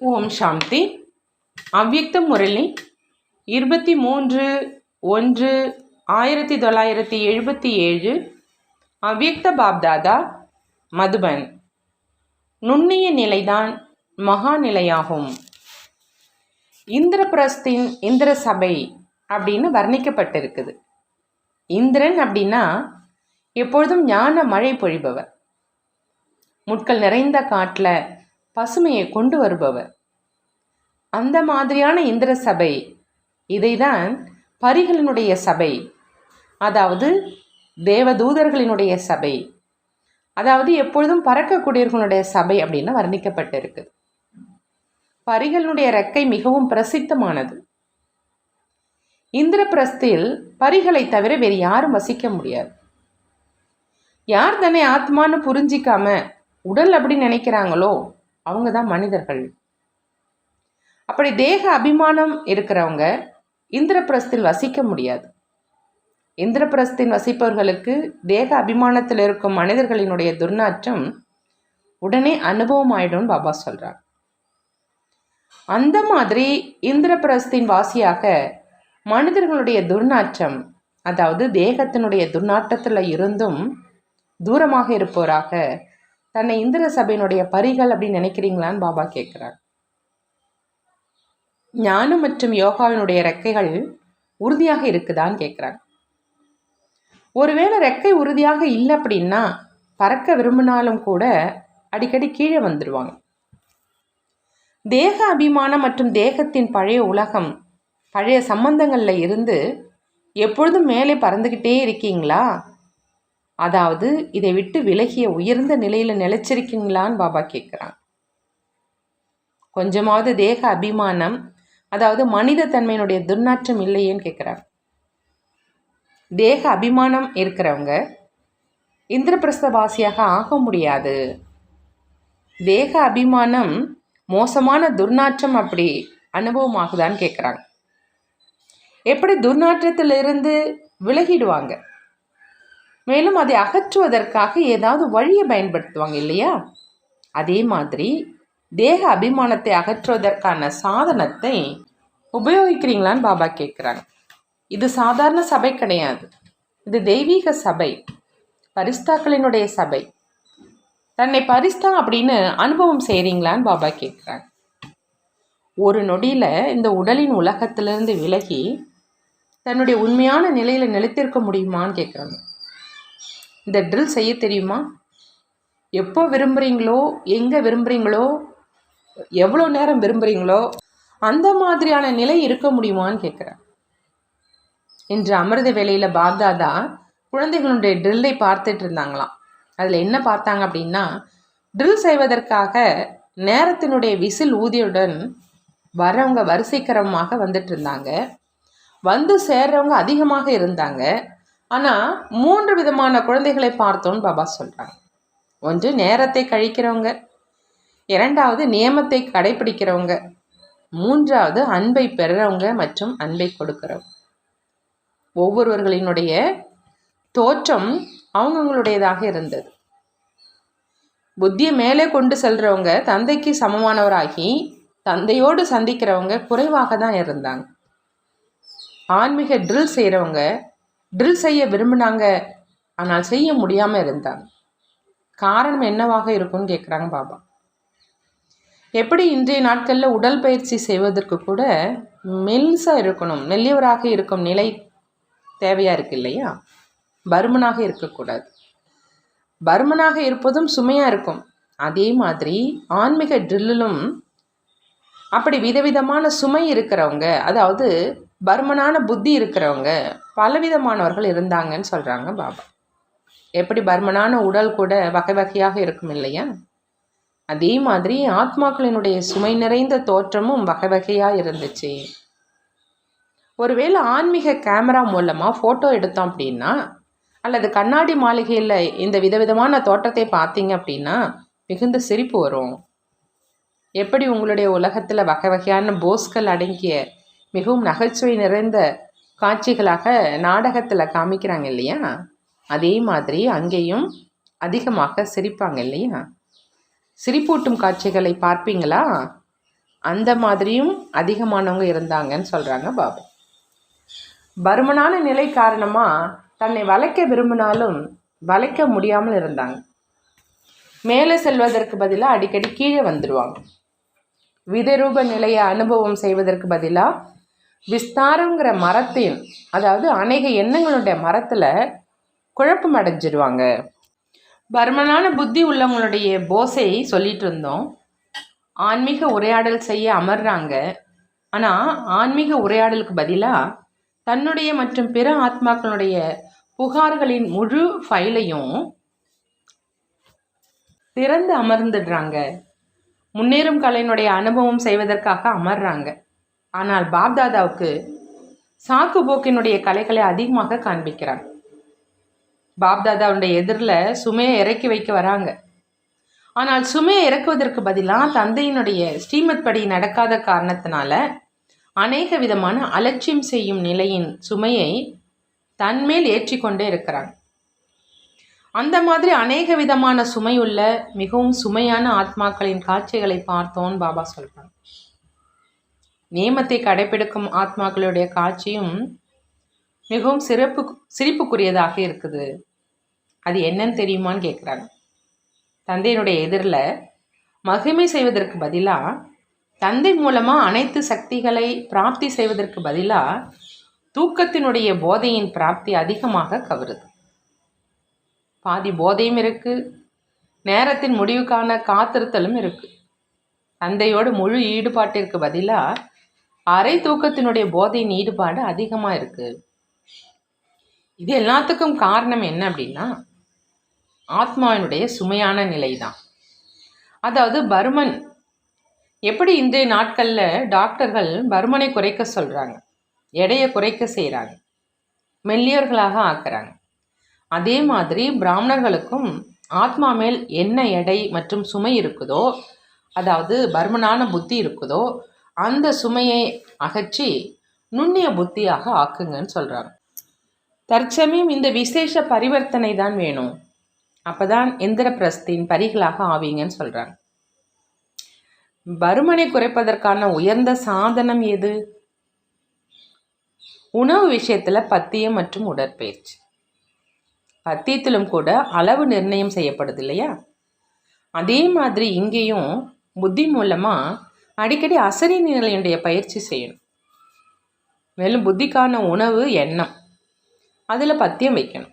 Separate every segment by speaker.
Speaker 1: ஓம் சாந்தி. அவ்யக்த முரளி இருபத்தி மூன்று ஒன்று ஆயிரத்தி தொள்ளாயிரத்தி எழுபத்தி ஏழு. அவ்யக்த பாப்தாதா மதுபன். நுண்ணிய நிலைதான் மகாநிலையாகும் இந்திரபிரஸ்தின் இந்திர சபை அப்படின்னு வர்ணிக்கப்பட்டிருக்குது. இந்திரன் அப்படின்னா எப்பொழுதும் ஞான மழை பொழிபவர். முட்கள் நிறைந்த காட்டில் பசுமையை கொண்டு வருபவர். அந்த மாதிரியான இந்திர சபை இதைதான் பரிகளினுடைய சபை அதாவது தேவதூதர்களினுடைய சபை அதாவது எப்பொழுதும் பறக்கக்கூடியவர்களுடைய சபை அப்படின்னு வர்ணிக்கப்பட்டிருக்கு. பரிகளினுடைய ரெக்கை மிகவும் பிரசித்தமானது. இந்திரபிரஸ்தில் பரிகளை தவிர வேறு யாரும் வசிக்க முடியாது. யார் தன்னை ஆத்மான்னு புரிஞ்சிக்காம உடல் அப்படி நினைக்கிறாங்களோ அவங்க தான் மனிதர்கள். அப்படி தேக அபிமானம் இருக்கிறவங்க இந்திரபிரஸ்தில் வசிக்க முடியாது. இந்திரபிரஸ்தின் வசிப்பவர்களுக்கு தேக அபிமானத்தில் இருக்கும் மனிதர்களினுடைய துர்நாற்றம் உடனே அனுபவம் ஆயிடும்னு பாபா சொல்கிறார் அந்த மாதிரி இந்திரபிரஸ்தின் வாசியாக மனிதர்களுடைய துர்நாற்றம் அதாவது தேகத்தினுடைய துர்நாற்றத்தில் இருந்தும் தூரமாக இருப்போராக தன்னை இந்திர சபையினுடைய பரிகள் அப்படின்னு நினைக்கிறீங்களான்னு பாபா கேட்குறார் ஞானம் மற்றும் யோகாவினுடைய ரெக்கைகள் உறுதியாக இருக்குதான்னு கேட்குறாங்க ஒருவேளை ரெக்கை உறுதியாக இல்லை அப்படின்னா பறக்க விரும்பினாலும் கூட அடிக்கடி கீழே வந்துடுவாங்க தேக அபிமானம் மற்றும் தேகத்தின் பழைய உலகம் பழைய சம்பந்தங்களில் இருந்து எப்பொழுதும் மேலே பறந்துக்கிட்டே இருக்கீங்களா? அதாவது இதை விட்டு விலகிய உயர்ந்த நிலையில் நிலைச்சிருக்கீங்களான்னு பாபா கேட்குறாங்க கொஞ்சமாவது தேக அபிமானம் அதாவது மனித தன்மையினுடைய துர்நாற்றம் இல்லையேன்னு கேட்குறாங்க தேக அபிமானம் இருக்கிறவங்க இந்திரபிரஸ்தவாசியாக ஆக முடியாது. தேக அபிமானம் மோசமான துர்நாற்றம் அப்படி அனுபவமாகுதான்னு கேட்குறாங்க எப்படி துர்நாற்றத்திலிருந்து விலகிடுவாங்க? மேலும் அதை அகற்றுவதற்காக ஏதாவது வழியை பயன்படுத்துவாங்க இல்லையா? அதே மாதிரி தேக அபிமானத்தை அகற்றுவதற்கான சாதனத்தை உபயோகிக்கிறீங்களான்னு பாபா கேட்குறாங்க இது சாதாரண சபை கிடையாது. இது தெய்வீக சபை. பரிஸ்தாக்களினுடைய சபை. தன்னை பரிஸ்தா அப்படின்னு அனுபவம் செய்கிறீங்களான்னு பாபா கேட்குறாங்க ஒரு நொடியில் இந்த உடலின் உலகத்திலிருந்து விலகி தன்னுடைய உண்மையான நிலையில் நிலைத்திருக்க முடியுமான்னு கேட்குறாங்க இந்த ட்ரில் செய்ய தெரியுமா? எப்போ விரும்புகிறீங்களோ எங்கே விரும்புகிறீங்களோ எவ்வளோ நேரம் விரும்புகிறீங்களோ அந்த மாதிரியான நிலை இருக்க முடியுமான்னு கேட்குறேன். இன்று அமிர்த வேலையில் பாப்தாதா குழந்தைகளுடைய ட்ரில்லை பார்த்துட்டு இருந்தாங்களாம். அதில் என்ன பார்த்தாங்க அப்படின்னா ட்ரில் செய்வதற்காக நேரத்தினுடைய விசில் ஊதியுடன் வரவங்க வரிசைக்கரமாக வந்துட்டு இருந்தாங்க. வந்து சேர்றவங்க அதிகமாக இருந்தாங்க. ஆனால் மூன்று விதமான குழந்தைகளை பார்த்தோன்னு பாபா சொல்கிறாங்க ஒன்று நேரத்தை கழிக்கிறவங்க. இரண்டாவது நியமத்தை கடைபிடிக்கிறவங்க. மூன்றாவது அன்பை பெறுறவங்க மற்றும் அன்பை கொடுக்குறவங்க. ஒவ்வொருவர்களினுடைய தோற்றம் அவங்கவுங்களுடையதாக இருந்தது. புத்தியை மேலே கொண்டு செல்கிறவங்க தந்தைக்கு சமமானவராகி தந்தையோடு சந்திக்கிறவங்க குறைவாக தான் இருந்தாங்க. ஆன்மீக ட்ரில் செய்கிறவங்க ட்ரில் செய்ய விரும்பினாங்க. ஆனால் செய்ய முடியாமல் இருந்தாங்க காரணம் என்னவாக இருக்கும்னு கேட்குறாங்க பாபா. எப்படி இன்றைய நாட்களில் உடல் பயிற்சி செய்வதற்கு கூட மெல்சாக இருக்கணும் மெல்லியவராக இருக்கும் நிலை தேவையாக இருக்கு இல்லையா? பருமனாக இருக்கக்கூடாது. பருமனாக இருப்பதும் சுமையாக இருக்கும். அதே மாதிரி ஆன்மீக ட்ரில்லிலும் அப்படி விதவிதமான சுமை இருக்கிறவங்க அதாவது பர்மனான புத்தி இருக்கிறவங்க பலவிதமானவர்கள் இருந்தாங்கன்னு சொல்கிறாங்க பாபா. எப்படி பர்மனான உடல் கூட வகை வகையாக இருக்கும் இல்லையா? அதே மாதிரி ஆத்மாக்களினுடைய சுமை நிறைந்த தோற்றமும் வகை வகையாக இருந்துச்சு. ஒருவேளை ஆன்மீக கேமரா மூலமாக ஃபோட்டோ எடுத்தோம் அப்படின்னா அல்லது கண்ணாடி மாளிகையில் இந்த விதவிதமான தோற்றத்தை பார்த்தீங்க அப்படின்னா மிகுந்த சிரிப்பு வரும். எப்படி உங்களுடைய உலகத்தில் வகை வகையான போஸ்கள் அடங்கிய மிகவும் நகைச்சுவை நிறைந்த காட்சிகளாக நாடகத்தில் காமிக்கிறாங்க இல்லையா? அதே மாதிரி அங்கேயும் அதிகமாக சிரிப்பாங்க இல்லையா? சிரிப்பூட்டும் காட்சிகளை பார்ப்பீங்களா? அந்த மாதிரியும் அதிகமானவங்க இருந்தாங்கன்னு சொல்கிறாங்க பாபு. பருமனான நிலை காரணமாக தன்னை வளைக்க விரும்பினாலும் வளைக்க முடியாமல் இருந்தாங்க. மேலே செல்வதற்கு பதிலாக அடிக்கடி கீழே வந்துடுவாங்க விதரூப நிலையை அனுபவம் செய்வதற்கு பதிலாக விஸ்தாரங்கிற மரத்தையும் அதாவது அநேக எண்ணங்களுடைய மரத்தில் குழப்பம் அடைஞ்சிடுவாங்க பர்மனான புத்தி உள்ளவங்களுடைய போசை சொல்லிட்டு இருந்தோம். ஆன்மீக உரையாடல் செய்ய அமர்றாங்க. ஆனால் ஆன்மீக உரையாடலுக்கு பதிலாக தன்னுடைய மற்றும் பிற ஆத்மாக்களுடைய புகார்களின் முழு ஃபைலையும் திறந்து அமர்ந்துடுறாங்க. முன்னேறும் கலையினுடைய அனுபவம் செய்வதற்காக அமர்றாங்க. ஆனால் பாப்தாதாவுக்கு சாக்கு போக்கினுடைய கலைகளை அதிகமாக காண்பிக்கிறான். பாப்தாதாவுடைய எதிரில் சுமையை இறக்கி வைக்க வராங்க. ஆனால் சுமையை இறக்குவதற்கு பதிலாக தந்தையினுடைய ஸ்ரீமத் படி நடக்காத காரணத்தினால அநேக விதமான அலட்சியம் செய்யும் நிலையின் சுமையை தன்மேல் ஏற்றிக்கொண்டே இருக்கிறான். அந்த மாதிரி அநேக விதமான சுமையுள்ள மிகவும் சுமையான ஆத்மாக்களின் காட்சிகளை பார்த்தோன்னு பாபா சொல்கிறான் நியமத்தை கடைபிடிக்கும் ஆத்மாக்களுடைய காட்சியும் மிகவும் சிறப்பு சிரிப்புக்குரியதாக இருக்குது. அது என்னன்னு தெரியுமான்னு கேட்குறாங்க தந்தையினுடைய எதிரில் மகிமை செய்வதற்கு பதிலாக தந்தை மூலமாக அனைத்து சக்திகளை பிராப்தி செய்வதற்கு பதிலாக தூக்கத்தினுடைய போதையின் பிராப்தி அதிகமாக கவருது. பாதி போதையும் இருக்குது நேரத்தின் முடிவுக்கான காத்திருத்தலும் இருக்குது தந்தையோட முழு ஈடுபாட்டிற்கு பதிலாக அரை தூக்கத்தினுடைய போதையின் ஈடுபாடு அதிகமாக இருக்குது இது எல்லாத்துக்கும் காரணம் என்ன அப்படின்னா ஆத்மாவினுடைய சுமையான நிலை தான் அதாவது பருமன் எப்படி இன்றைய நாட்களில் டாக்டர்கள் பருமனை குறைக்க சொல்கிறாங்க எடையை குறைக்க செய்கிறாங்க மெல்லியவர்களாக ஆக்குறாங்க. அதே மாதிரி பிராமணர்களுக்கும் ஆத்மா மேல் என்ன எடை மற்றும் சுமை இருக்குதோ அதாவது பர்மனான புத்தி இருக்குதோ அந்த சுமையை அகற்றி நுண்ணிய புத்தியாக ஆக்குங்கன்னு சொல்கிறாங்க தற்சமயம் இந்த விசேஷ பரிவர்த்தனை தான் வேணும். அப்போ தான் பிரஸ்தின் பரிகளாக ஆவீங்கன்னு சொல்கிறாங்க பருமனை குறைப்பதற்கான உயர்ந்த சாதனம் எது? உணவு விஷயத்தில் பத்தியம் மற்றும் உடற்பயிற்சி. பத்தியத்திலும் கூட அளவு நிர்ணயம் செய்யப்படுது இல்லையா? அதே மாதிரி இங்கேயும் புத்தி மூலமாக அடிக்கடி அசரி நிலையுடைய பயிற்சி செய்யணும். மேலும் புத்திக்கான உணவு எண்ணம். அதில் பத்தியம் வைக்கணும்.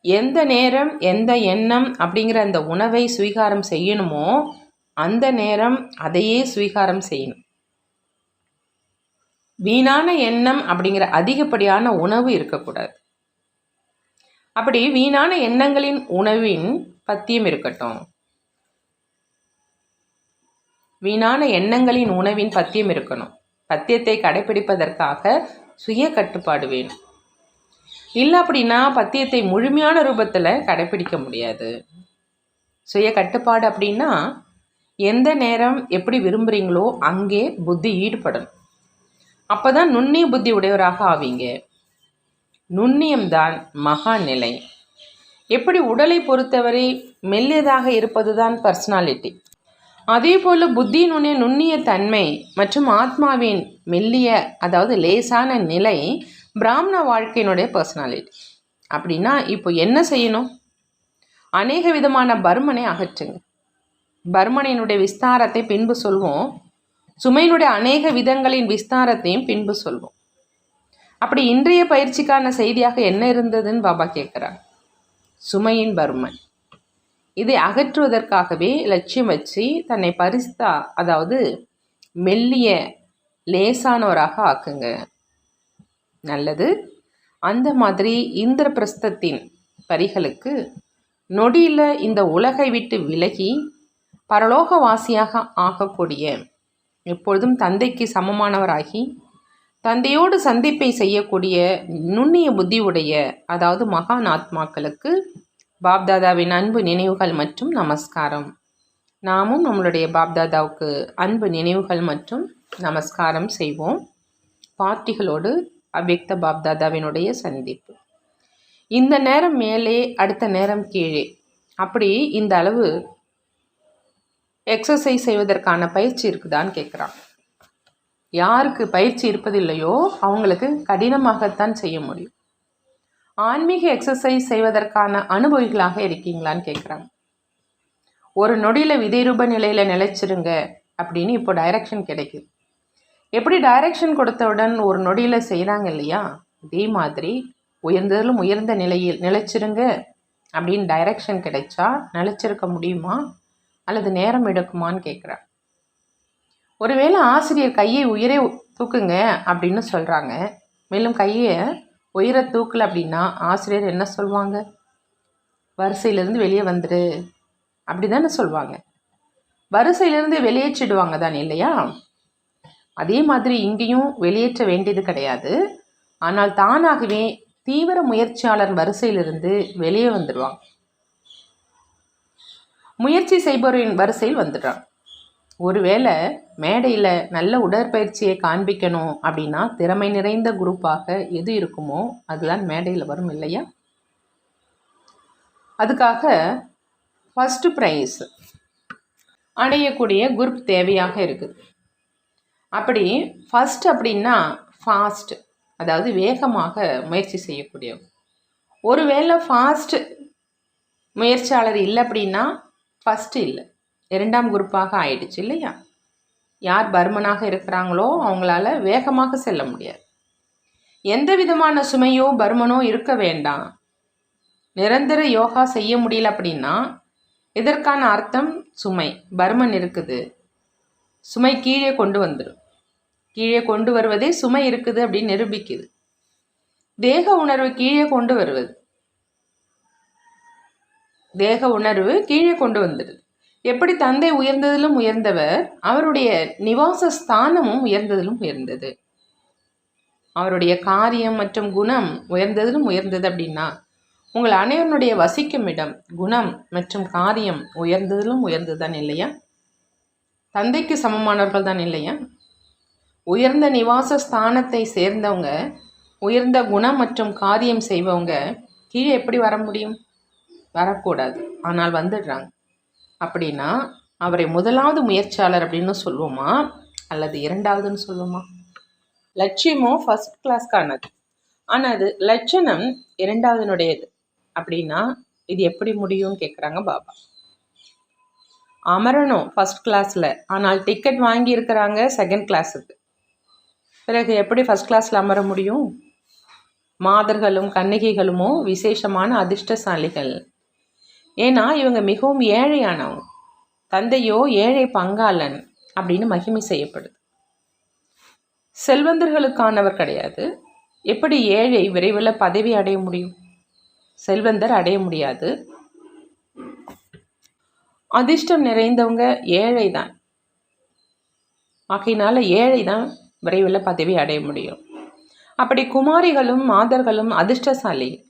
Speaker 1: எந்த நேரம் எந்த எண்ணம் அப்படிங்கிற அந்த உணவை சுவீகாரம் செய்யணுமோ அந்த நேரம் அதையே சுவீகாரம் செய்யணும். வீணான எண்ணம் அப்படிங்கிற அதிகப்படியான உணவு இருக்கக்கூடாது. அப்படி வீணான எண்ணங்களின் உணவின் பத்தியம் இருக்கட்டும். வீணான எண்ணங்களின் உணவின் பத்தியம் இருக்கணும். பத்தியத்தை கடைபிடிப்பதற்காக சுய கட்டுப்பாடு வேணும். இல்லை அப்படின்னா பத்தியத்தை முழுமையான ரூபத்தில் கடைப்பிடிக்க முடியாது. சுய கட்டுப்பாடு அப்படின்னா எந்த நேரம் எப்படி விரும்புகிறீங்களோ அங்கே புத்தி ஈடுபடணும். அப்போ தான் நுண்ணிய புத்தி உடையவராக ஆவீங்க. நுண்ணியம்தான் மகா நிலை எப்படி உடலை பொறுத்தவரை மெல்லியதாக இருப்பது தான் பர்சனாலிட்டி அதே போல் புத்தியினுடைய நுண்ணிய தன்மை மற்றும் ஆத்மாவின் மெல்லிய அதாவது லேசான நிலை பிராமண வாழ்க்கையினுடைய பர்சனாலிட்டி அப்படின்னா இப்போ என்ன செய்யணும்? அநேக விதமான பர்மனை அகற்றுங்க. பர்மனினுடைய விஸ்தாரத்தை பின்பு சொல்வோம். சுமையினுடைய அநேக விதங்களின் விஸ்தாரத்தையும் பின்பு சொல்வோம். அப்படி இன்றைய பயிற்சிக்கான செய்தியாக என்ன இருந்ததுன்னு பாபா கேட்குறாங்க சுமையின் பருமன். இதை அகற்றுவதற்காகவே லட்சியம் வச்சு தன்னை பரிசுத்தா அதாவது மெல்லிய லேசானவராக ஆக்குங்க. நல்லது. அந்த மாதிரி இந்திரபிரஸ்தத்தின் பரிகளுக்கு நொடியில் இந்த உலகை விட்டு விலகி பரலோகவாசியாக ஆகக்கூடிய எப்பொழுதும் தந்தைக்கு சமமானவராகி தந்தையோடு சந்திப்பை செய்யக்கூடிய நுண்ணிய புத்தி உடைய அதாவது மகான் ஆத்மாக்களுக்கு பாப்தாதாவின் அன்பு நினைவுகள் மற்றும் நமஸ்காரம். நாமும் நம்மளுடைய பாப்தாதாவுக்கு அன்பு நினைவுகள் மற்றும் நமஸ்காரம் செய்வோம். பார்ட்டிகளோடு அவ்யக்த பாப்தாதாவினுடைய சந்திப்பு. இந்த நேரம் மேலே அடுத்த நேரம் கீழே. அப்படி இந்த அளவு எக்ஸசைஸ் செய்வதற்கான பயிற்சி இருக்குதான்னு கேட்குறான். யாருக்கு பயிற்சி இருப்பதில்லையோ அவங்களுக்கு கடினமாகத்தான் செய்ய முடியும். ஆன்மீக எக்ஸசைஸ் செய்வதற்கான அனுபவிகளாக இருக்கீங்களான்னு கேட்குறாங்க ஒரு நொடியில் விதைரூப நிலையில் நிலைச்சிருங்க அப்படின்னு இப்போ டைரக்ஷன் கிடைக்குது. எப்படி டைரக்ஷன் கொடுத்தவுடன் ஒரு நொடியில் செய்கிறாங்க இல்லையா? இதே மாதிரி உயர்ந்ததிலும் உயர்ந்த நிலையில் நிலைச்சிருங்க அப்படின்னு டைரக்ஷன் கிடைச்சா நிலைச்சிருக்க முடியுமா? அல்லது நேரம் எடுக்குமான்னு கேட்குறேன் ஒருவேளை ஆசிரியர் கையை உயரே தூக்குங்க அப்படின்னு சொல்கிறாங்க மேலும் கையை உயிரை தூக்கல அப்படின்னா ஆசிரியர் என்ன சொல்லுவாங்க வரிசையிலேருந்து வெளியே வந்துடு அப்படி தானே சொல்லுவாங்க வரிசையிலேருந்து வெளியேற்றிடுவாங்க தானே இல்லையா? அதே மாதிரி இங்கேயும் வெளியேற்ற வேண்டியது கிடையாது. ஆனால் தானாகவே தீவிர முயற்சியாளர் வரிசையிலிருந்து வெளியே வந்துடுவாங்க முயற்சி செய்பவரின் வரிசையில் வந்துடுறான். ஒருவேளை மேடையில் நல்ல உடற்பயிற்சியை காண்பிக்கணும் அப்படின்னா திறமை நிறைந்த குரூப்பாக எது இருக்குமோ அதுதான் மேடையில் வரும் இல்லையா? அதுக்காக ஃபஸ்ட்டு ப்ரைஸ் அடையக்கூடிய குரூப் தேவையாக இருக்குது. அப்படி ஃபஸ்ட் அப்படின்னா ஃபாஸ்ட் அதாவது வேகமாக முயற்சி செய்யக்கூடியவங்க ஒருவேளை ஃபாஸ்ட் முயற்சியாளர் இல்லை அப்படின்னா ஃபஸ்ட்டு இல்லை. இரண்டாம் குரூப்பாக ஆயிடுச்சு இல்லையா? யார் பர்மனாக இருக்கிறாங்களோ அவங்களால வேகமாக செல்ல முடியாது. எந்த விதமான சுமையோ பர்மனோ இருக்க வேண்டாம். நிரந்தர யோகா செய்ய முடியல அப்படின்னா இதற்கான அர்த்தம் சுமை. பர்மன் இருக்குது. சுமை கீழே கொண்டு வந்துடும் கீழே கொண்டு வருவதே சுமை இருக்குது அப்படின்னு நிரூபிக்குது. தேக உணர்வு கீழே கொண்டு வருவது. தேக உணர்வு கீழே கொண்டு வந்துடுது. எப்படி தந்தை உயர்ந்ததிலும் உயர்ந்தவர் அவருடைய நிவாச ஸ்தானமும் உயர்ந்ததிலும் உயர்ந்தது. அவருடைய காரியம் மற்றும் குணம் உயர்ந்ததிலும் உயர்ந்தது அப்படின்னா உங்கள் அனைவருடைய வசிக்கும் இடம் குணம் மற்றும் காரியம் உயர்ந்ததிலும் உயர்ந்தது தான் இல்லையா? தந்தைக்கு சமமானவர்கள் தான் இல்லையா? உயர்ந்த நிவாச ஸ்தானத்தை சேர்ந்தவங்க உயர்ந்த குணம் மற்றும் காரியம் செய்வங்க கீழே எப்படி வர முடியும்? வரக்கூடாது. ஆனால் வந்துடுறாங்க. அப்படின்னா அவரை முதலாவது முயற்சியாளர் அப்படின்னு சொல்லுவோமா அல்லது இரண்டாவதுன்னு சொல்லுவோமா லட்சியமோ ஃபஸ்ட் கிளாஸ்க்கானது ஆனால் அது லட்சணம் இரண்டாவதுனுடையது. அப்படின்னா இது எப்படி முடியும்னு கேட்குறாங்க பாபா. அமரணும் ஃபஸ்ட் கிளாஸில் ஆனால் டிக்கெட் வாங்கியிருக்கிறாங்க செகண்ட் கிளாஸுக்கு பிறகு எப்படி ஃபஸ்ட் கிளாஸில் அமர முடியும்? மாதர்களும் கன்னிகைகளுமோ விசேஷமான அதிர்ஷ்டசாலிகள். ஏன்னா இவங்க மிகவும் ஏழையானவங்க. தந்தையோ ஏழை பங்காளன் அப்படின்னு மகிமை செய்யப்படுது. செல்வந்தர்களுக்கானவர் கிடையாது. எப்படி ஏழை விரைவில் பதவி அடைய முடியும்? செல்வந்தர் அடைய முடியாது. அதிர்ஷ்டம் நிறைந்தவங்க ஏழை தான் ஆகையினால ஏழை தான் விரைவில் பதவி அடைய முடியும். அப்படி குமாரிகளும் மாதர்களும் அதிர்ஷ்டசாலி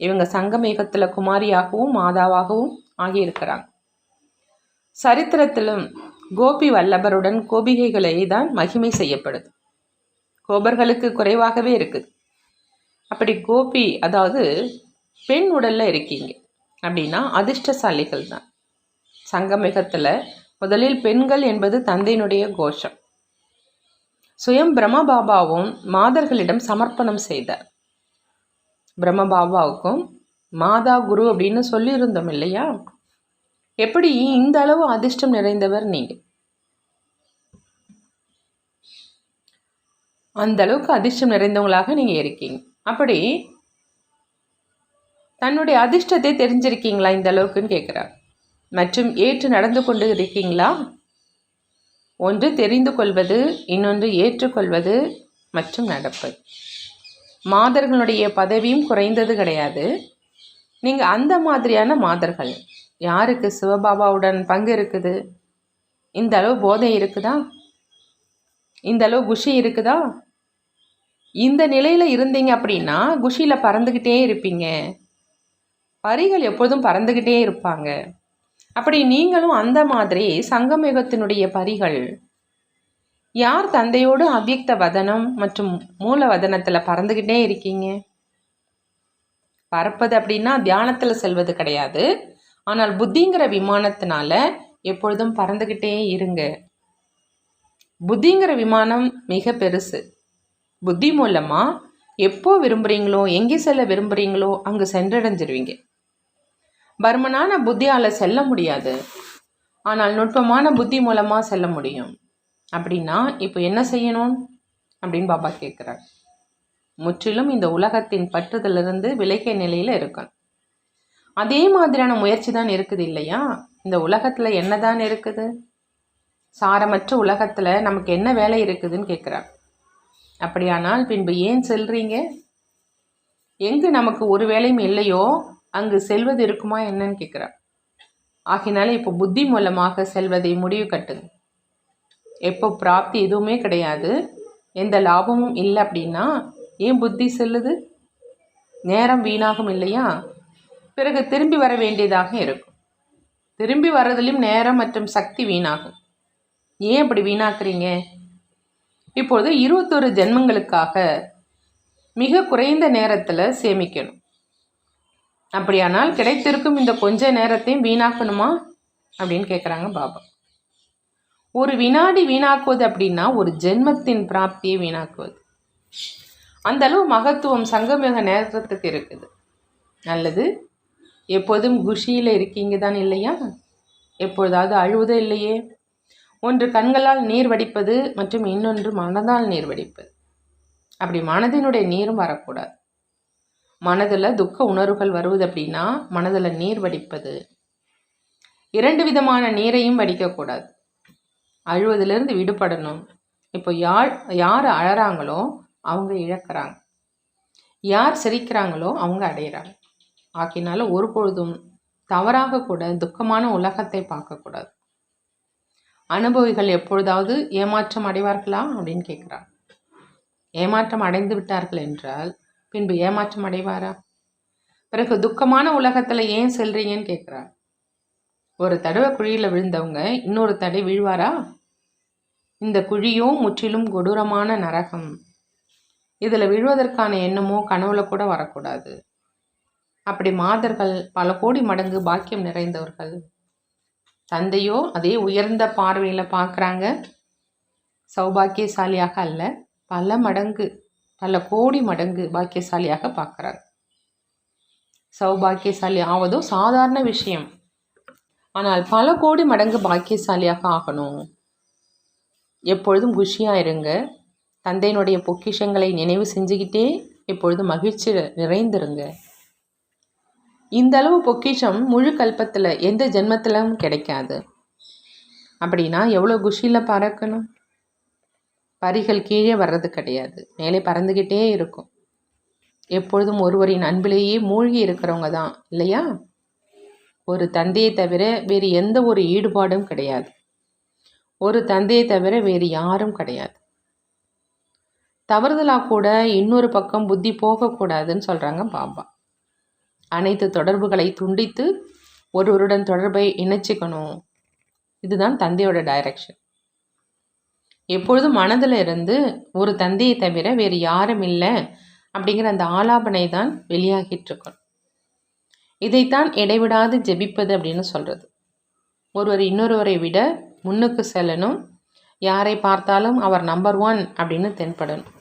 Speaker 1: இவங்க சங்கமேகத்தில் குமாரியாகவும் மாதாவாகவும் ஆகியிருக்கிறாங்க. சரித்திரத்திலும் கோபி வல்லபருடன் கோபிகைகளை தான் மகிமை செய்யப்படுது. கோபர்களுக்கு குறைவாகவே இருக்குது. அப்படி கோபி அதாவது பெண் உடலில் இருக்கீங்க அப்படின்னா அதிர்ஷ்டசாலிகள் தான். சங்கமிகத்தில் முதலில் பெண்கள் என்பது தந்தையினுடைய கோஷம். சுயம் பிரம்மபாபாவும் மாதர்களிடம் சமர்ப்பணம் செய்தார். பிரம்மபாபாவுக்கும் மாதா குரு அப்படின்னு சொல்லியிருந்தோம் இல்லையா? எப்படி இந்த அளவு அதிர்ஷ்டம் நிறைந்தவர் நீங்கள் அந்த அளவுக்கு அதிர்ஷ்டம் நிறைந்தவங்களாக நீங்கள் இருக்கீங்க. அப்படி தன்னுடைய அதிர்ஷ்டத்தை தெரிஞ்சிருக்கீங்களா இந்த அளவுக்குன்னு கேட்குறார் மற்றும் ஏற்று நடந்து கொண்டு இருக்கீங்களா? ஒன்று தெரிந்து கொள்வது இன்னொன்று ஏற்றுக்கொள்வது மற்றும் நடப்பது. மாதர்களுடைய பதவியும் குறைந்தது கிடையாது. நீங்கள் அந்த மாதிரியான மாதர்கள் யாருக்கு சிவபாபாவுடன் பங்கு இருக்குது? இந்த அளவு போதை இருக்குதா? இந்த அளவு குஷி இருக்குதா? இந்த நிலையில் இருந்தீங்க அப்படின்னா குஷியில் பறந்துக்கிட்டே இருப்பீங்க. பரிகள் எப்பொழுதும் பறந்துக்கிட்டே இருப்பாங்க. அப்படி நீங்களும் அந்த மாதிரி சங்கமயுகத்தினுடைய பரிகள் யார் தந்தையோடு அவ்யக்த வதனம் மற்றும் மூல வதனத்தில் பறந்துக்கிட்டே இருக்கீங்க? பறப்பது அப்படின்னா தியானத்தில் செல்வது கிடையாது. ஆனால் புத்திங்கிற விமானத்தினால எப்பொழுதும் பறந்துக்கிட்டே இருங்க. புத்திங்கிற விமானம் மிக பெருசு. புத்தி மூலமாக எப்போ விரும்புகிறீங்களோ எங்கே செல்ல விரும்புகிறீங்களோ அங்கே சென்றடைஞ்சிருவீங்க. பர்மனான புத்தியால் செல்ல முடியாது. ஆனால் நுட்பமான புத்தி மூலமாக செல்ல முடியும். அப்படின்னா இப்போ என்ன செய்யணும்? அப்படின்னு பாபா கேட்குறார் முற்றிலும் இந்த உலகத்தின் பற்றுதலிருந்து விலகிய நிலையில் இருக்கணும். அதே மாதிரியான முயற்சி தான் இருக்குது இல்லையா? இந்த உலகத்தில் என்ன தான் இருக்குது? சாரமற்ற உலகத்தில் நமக்கு என்ன வேலை இருக்குதுன்னு கேட்குறார் அப்படியானால் பின்பு ஏன் செல்றீங்க? எங்கு நமக்கு ஒரு வேலையும் இல்லையோ அங்கு செல்வது இருக்குமா என்னன்னு கேட்குறார் ஆகினால இப்போ புத்தி மூலமாக செல்வதை முடிவு கட்டுங்க. எப்போ பிராப்தி எதுவுமே கிடையாது. எந்த லாபமும் இல்லை அப்படின்னா ஏன் புத்தி செல்லுது? நேரம் வீணாகும் இல்லையா? பிறகு திரும்பி வர வேண்டியதாக இருக்கும். திரும்பி வர்றதுலையும் நேரம் மற்றும் சக்தி வீணாகும். ஏன் அப்படி வீணாக்குறீங்க? இப்பொழுது இருபத்தொரு ஜென்மங்களுக்காக மிக குறைந்த நேரத்தில் சேமிக்கணும். அப்படியானால் கிடைத்திருக்கும் இந்த கொஞ்ச நேரத்தையும் வீணாக்கணுமா? அப்படின்னு கேட்குறாங்க பாபா. ஒரு வினாடி வீணாக்குவது அப்படின்னா ஒரு ஜென்மத்தின் பிராப்தியை வீணாக்குவது. அந்த அளவு மகத்துவம் சங்கமிக நேரத்துக்கு இருக்குது. நல்லது. எப்போதும் குஷியில் இருக்கீங்க தான் இல்லையா? எப்பொழுதாவது அழுவதே இல்லையே? ஒன்று கண்களால் நீர் வடிப்பது மற்றும் இன்னொன்று மனதால் நீர் வடிப்பது. அப்படி மனதினுடைய நீரும் வரக்கூடாது. மனதில் துக்க உணர்வுகள் வருவது அப்படின்னா மனதில் நீர் வடிப்பது. இரண்டு விதமான நீரையும் வடிக்கக்கூடாது. அழுவதிலிருந்து விடுபடணும். இப்போ யார் யார் அழறாங்களோ அவங்க இழக்கிறாங்க. யார் சிரிக்கிறாங்களோ அவங்க அடையிறாங்க ஆக்கினால ஒரு பொழுதும் தவறாக கூட துக்கமான உலகத்தை பார்க்கக்கூடாது. அனுபவிகள் எப்பொழுதாவது ஏமாற்றம் அடைவார்களா அப்படின்னு கேட்குறார் ஏமாற்றம் அடைந்து விட்டார்கள் என்றால் பின்பு ஏமாற்றம் அடைவாரா? பிறகு துக்கமான உலகத்தில் ஏன் செல்றீங்கன்னு கேட்குறார் ஒரு தடவை குழியில் விழுந்தவங்க இன்னொரு தடவை விழுவாரா? இந்த குழியோ முற்றிலும் கொடூரமான நரகம். இதில் விழுவதற்கான எண்ணமோ கனவுல கூட வரக்கூடாது. அப்படி மாதர்கள் பல கோடி மடங்கு பாக்கியம் நிறைந்தவர்கள். தந்தையோ அதே உயர்ந்த பார்வையில் பார்க்குறாங்க. சௌபாக்கியசாலியாக அல்ல பல மடங்கு பல கோடி மடங்கு பாக்கியசாலியாக பார்க்குறாங்க. சௌபாக்கியசாலி ஆவதோ சாதாரண விஷயம். ஆனால் பல கோடி மடங்கு பாக்கியசாலியாக ஆகணும். எப்பொழுதும் குஷியாக இருங்க தந்தையினுடைய பொக்கிஷங்களை நினைவு செஞ்சுக்கிட்டே எப்பொழுதும் மகிழ்ச்சி நிறைந்திருங்க. இந்த அளவு பொக்கிஷம் முழு கல்பத்தில் எந்த ஜென்மத்திலும் கிடைக்காது. அப்படின்னா எவ்வளோ குஷியில் பறக்கணும்? பரிகள் கீழே வர்றது கிடையாது. மேலே பறந்துக்கிட்டே இருக்கும். எப்பொழுதும் ஒருவரின் அன்பிலேயே மூழ்கி இருக்கிறவங்க தான் இல்லையா? ஒரு தந்தையை தவிர வேறு எந்த ஒரு ஈடுபாடும் கிடையாது. ஒரு தந்தையை தவிர வேறு யாரும் கிடையாது. தவறுதலாக கூட இன்னொரு பக்கம் புத்தி போகக்கூடாதுன்னு சொல்கிறாங்க பாபா. அனைத்து தொடர்புகளை துண்டித்து ஒருவருடன் தொடர்பை இணைச்சிக்கணும். இதுதான் தந்தையோட டைரக்ஷன் எப்பொழுதும் மனதில் இருந்து ஒரு தந்தையை தவிர வேறு யாரும் இல்லை அப்படிங்கிற அந்த ஆலாபனை தான் வெளியாகிட்டு இருக்கணும் இதைத்தான் இடைவிடாது ஜெபிப்பது அப்படின்னு சொல்கிறது ஒருவர் இன்னொருவரை விட முன்னுக்கு செல்லணும். யாரை பார்த்தாலும் அவர் நம்பர் ஒன் அப்படின்னு தென்படணும்.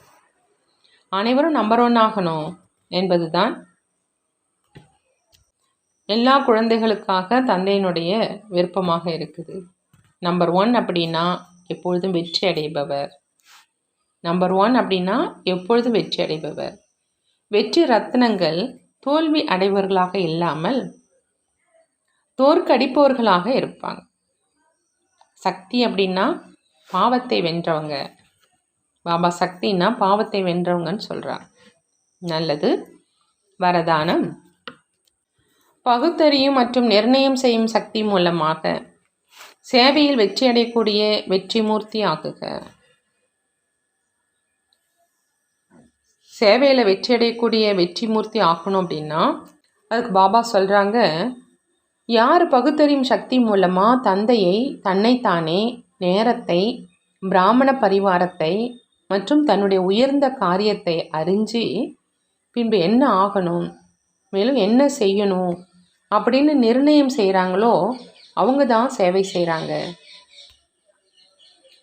Speaker 1: அனைவரும் நம்பர் ஒன் ஆகணும் என்பது தான் எல்லா குழந்தைகளுக்காக தந்தையினுடைய விருப்பமாக இருக்குது. நம்பர் ஒன் அப்படின்னா எப்பொழுதும் வெற்றி அடைபவர். நம்பர் ஒன் அப்படின்னா எப்பொழுதும் வெற்றி அடைபவர். வெற்றி ரத்னங்கள் தோல்வி அடைவர்களாக இல்லாமல் தோற்கடிப்பவர்களாக இருப்பாங்க. சக்தி அப்படின்னா பாவத்தை வென்றவங்க. பாபா சக்தின்னா பாவத்தை வென்றவங்கன்னு சொல்கிறாங்க நல்லது. வரதானம். பகுத்தறியும் மற்றும் நிர்ணயம் செய்யும் சக்தி மூலமாக சேவையில் வெற்றி அடையக்கூடிய வெற்றி மூர்த்தி ஆகுக சேவையில் வெற்றி அடையக்கூடிய வெற்றி மூர்த்தி ஆகணும் அப்படின்னா அதுக்கு பாபா சொல்கிறாங்க யார் பகுத்தறியும் சக்தி மூலமாக தந்தையை தன்னைத்தானே நேரத்தை பிராமண பரிவாரத்தை மற்றும் தன்னுடைய உயர்ந்த காரியத்தை அறிஞ்சு பின்பு என்ன ஆகணும்? மேலும் என்ன செய்யணும்? அப்படின்னு நிர்ணயம் செய்கிறாங்களோ அவங்க தான் சேவை செய்கிறாங்க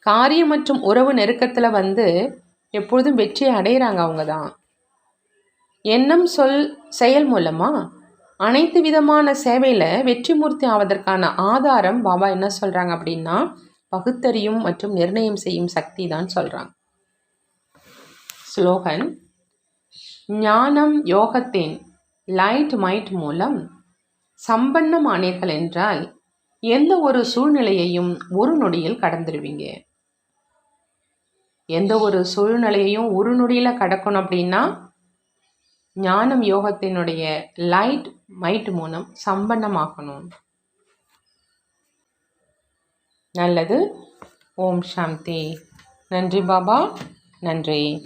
Speaker 1: காரியம் மற்றும் உறவு நெருக்கத்தில் வந்து எப்பொழுதும் வெற்றி அடைகிறாங்க அவங்க தான். எண்ணம் சொல் செயல் மூலமாக அனைத்து விதமான சேவையில் வெற்றிமூர்த்தி ஆவதற்கான ஆதாரம் பாபா என்ன சொல்கிறாங்க அப்படின்னா பகுத்தறியும் மற்றும் நிர்ணயம் செய்யும் சக்தி தான் சொல்கிறாங்க ஸ்லோகன் ஞானம் யோகத்தின் லைட் மைட் மூலம் சம்பன்னமானீர்கள் என்றால் எந்த ஒரு சூழ்நிலையையும் ஒரு நொடியில் கடந்துருவீங்க. எந்த ஒரு சூழ்நிலையையும் ஒரு நொடியில் கடக்கணும் அப்படின்னா ஞானம் யோகத்தினுடைய லைட் மைட் மூலம் சம்பன்னமாகணும் நல்லது. ஓம் சாந்தி. நன்றி பாபா. நன்றி.